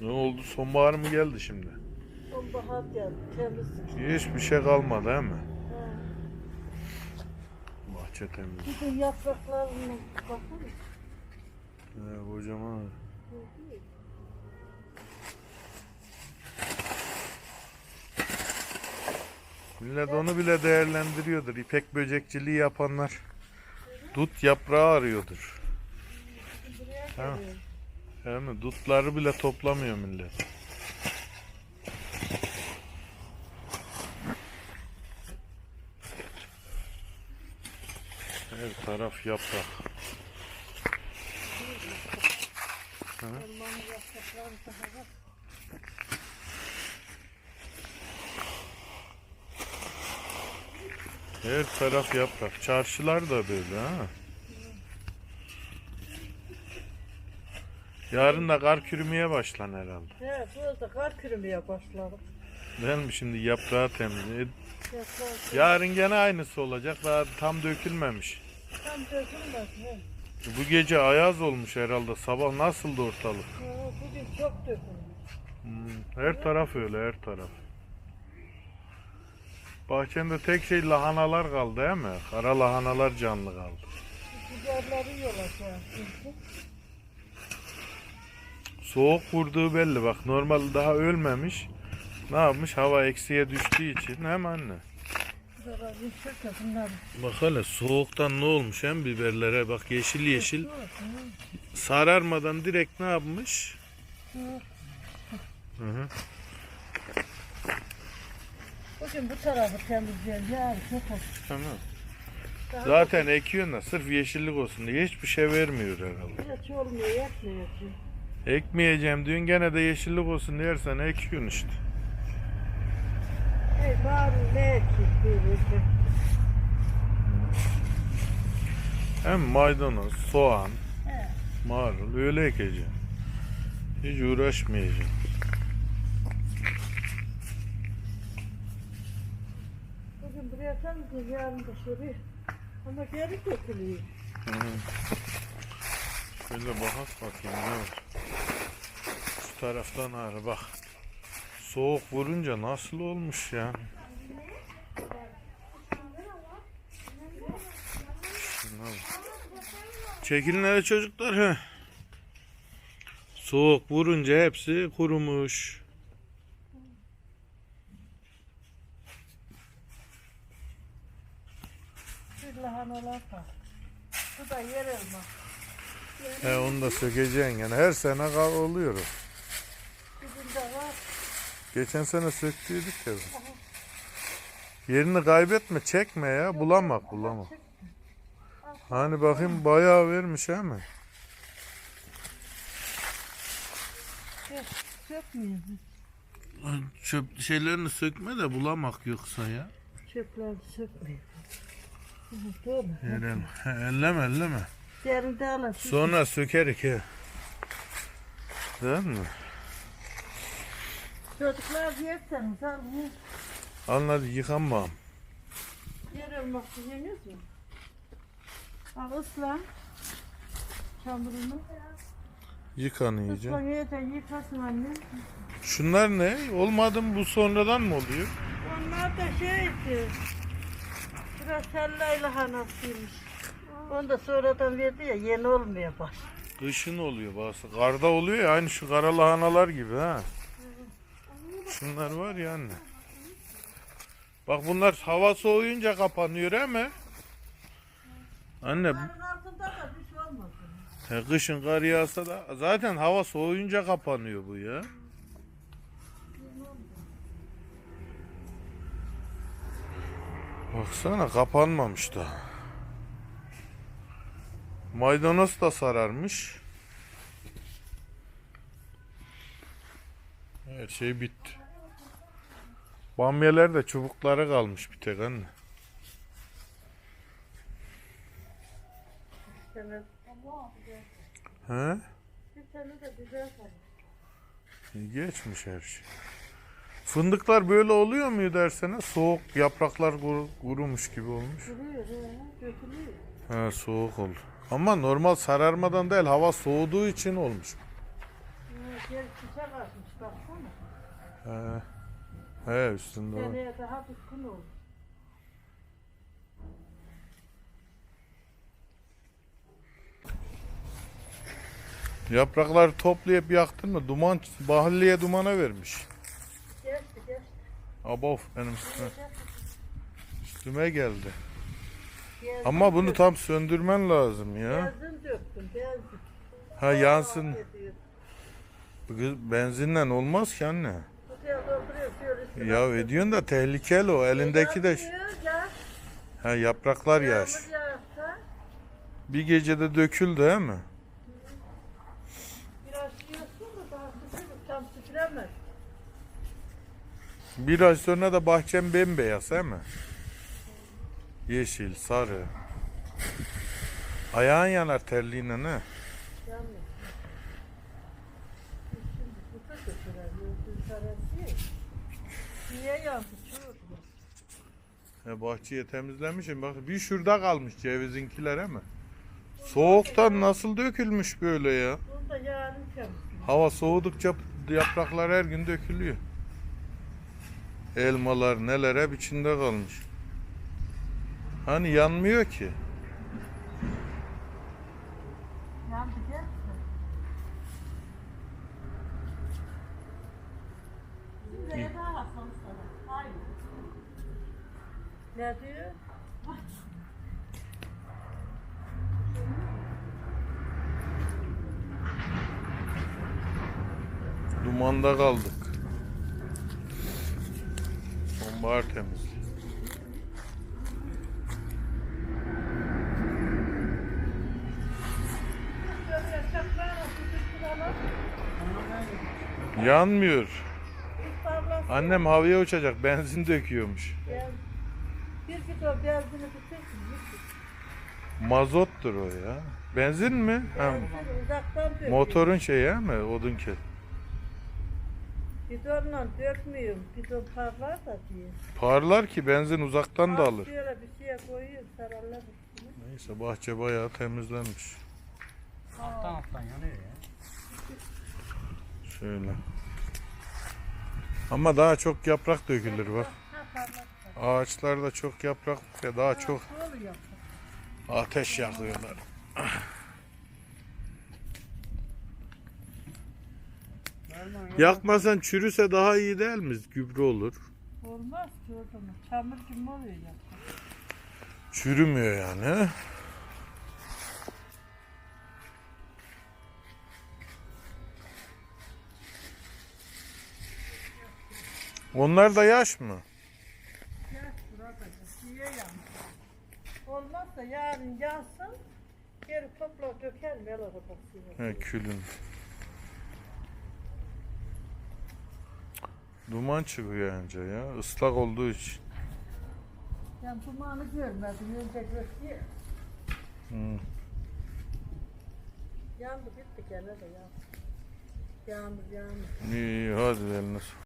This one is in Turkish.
Ne oldu? Sonbahar mı geldi şimdi? Sonbahar geldi, temizlik. Hiçbir şey kalmadı değil mi? Ha. Bahçe temiz. Bir de yapraklarına bakın. He, kocaman. Millet onu bile değerlendiriyordur. İpek böcekçiliği yapanlar dut yaprağı arıyordur. Ha. Mi? Dutları bile toplamıyor millet. Her taraf yaprak. Her taraf yaprak. Çarşılar da böyle ha. Yarın da kar kürümeye başlan herhalde. He, burada kar kürümeye başladı. Değil mi şimdi yaprağı temizle. Yarın gene aynısı olacak. Daha tam dökülmemiş. tam dökülmez. He. Bu gece ayaz olmuş herhalde. Sabah nasıldı ortalık? Bugün çok dökülmüş. Hmm, Her taraf öyle her taraf. Bahçende tek şey lahanalar kaldı değil mi? Kara lahanalar canlı kaldı. Biberleri yolacağız. çünkü. Soğuk vurduğu belli bak. Normal daha ölmemiş. Ne yapmış? Hava eksiye düştüğü için hem anne. Bak hele soğuktan ne olmuş hem biberlere bak yeşil yeşil. Sararmadan direkt ne yapmış? hı. Hı. Bugün bu tarafı temizleyelim. Yarın çok Tamam. Daha Zaten ekiyorsun da sırf yeşillik olsun diye hiçbir şey vermiyor herhalde. Hiç olmuyor, yetmiyor ki. Ekmeyeceğim diyorsun gene de yeşillik olsun dersen ekiyorsun işte. Hey bari ne böyle. Hem maydanoz, soğan, He. marul öyle ekeceğim. Hiç uğraşmayacağım. Bugün buraya temizleyelim, yarın da şuraya. Ama geri dökülüyor. Hı hı. Şöyle bakak bakayım ne var. Taraftan ağrı bak. Soğuk vurunca nasıl olmuş ya. Şuna. Çekilin hele çocuklar he. Soğuk vurunca hepsi kurumuş. Lahanalar var. Bu da yer elma. He onu da sökeceksin yani. Her sene kal- oluyor o. Dibinde var. Geçen sene söktüydük ya. Yerini kaybetme, çekme ya. Bulamak, bulamak. Hani bakayım bayağı vermiş he mi? Sökmüyor. Çöp şeylerini sökme de bulamak yoksa ya. Çöpleri sökmüyor. Elleme, elleme, elleme. Yerinde alın. Sonra sökerik he. Değil mi? Çocuklar yerseniz alın. Alın hadi yıkanma. Yer elması yeniz mi? Al ıslan. Çamurunu. Yıkan iyice. İyice yıkasın anne. Şunlar ne? Olmadı mı bu sonradan mı oluyor? Onlar da şeydi. Biraz selle lahanasıymış. Onu da sonradan verdi ya yeni olmuyor baş. Kışın oluyor bazı. Karda oluyor ya aynı şu kara lahanalar gibi ha. Şunlar var ya anne. Bak bunlar hava soğuyunca kapanıyor he mi? Anne şey he, kışın kar yağsa da zaten hava soğuyunca kapanıyor bu ya. Baksana kapanmamış da. Maydanoz da sararmış. Her şey bitti. Bamyalar da çubukları kalmış bir tek anne. He? Geçmiş her şey. Fındıklar böyle oluyor mu dersene? Soğuk yapraklar kuru- kurumuş gibi olmuş. Duruyor, he, dökülüyor. He soğuk oldu. Ama normal sararmadan değil hava soğuduğu için olmuş. Geri çiçek açmış baksana. He. He üstünde var. Seneye daha bitkin olur. Yaprakları toplayıp yaktın mı? Duman, bahalleye dumana vermiş. Geçti geçti. Abof benim üstüme, üstüme geldi. Benzin Ama bunu döktüm. tam söndürmen lazım ya. Benzin döktüm benzin. Ha yansın. Ediyor. Benzinle olmaz ki anne. Ya ediyorsun da tehlikeli o. Elindeki de ha yapraklar yaş. Bir gecede dökül değil mi? Bir ay sonra da bahçem bembeyaz değil mi? Yeşil, sarı. Ayağın yanar terliğine ne? Niye yandı? Çürüdü. Ya bahçeyi temizlemişim. Bak bir şurada kalmış cevizinkiler mi? Soğuktan nasıl dökülmüş böyle ya? Bunu da yarın temizliyor. Hava soğudukça yapraklar her gün dökülüyor. Elmalar neler hep içinde kalmış. Hani yanmıyor ki. Ne diyor? Dumanda kaldık. Sonbahar tutuşturalım. Yanmıyor. Annem havaya uçacak. Benzin döküyormuş. Gel. Bir bidon benzini bitirsin. Mazottur o ya. Benzin mi? Ha, Benzin uzaktan döküyor. motorun şeyi ha mi? Odunki. Bidonla dökmüyorum. Bidon parlar da diye. Parlar ki benzin uzaktan da alır. Şöyle bir şeye koyuyorum sararlar üstüne. Neyse bahçe bayağı temizlenmiş. Alttan alttan yanıyor ya. Şöyle. Ama daha çok yaprak dökülür bak. Ha parlar. Ağaçlarda çok yaprak ve daha çok ateş yakıyorlar. Yakmasan çürüse daha iyi değil mi? Gübre olur. Olmaz ki o zaman. Çamur gibi oluyor ya. Çürümüyor yani. Onlar da yaş mı? Yaş burada. Niye yanmış? Olmazsa yarın yansın. Geri topla döker mi? El arabası. He, külün. Duman çıkıyor önce ya. ıslak olduğu için. Yani dumanı görmedim. Önce gördü. Hı. Yandı bitti gene de yandı. Yağmur yağmur. İyi hadi eline.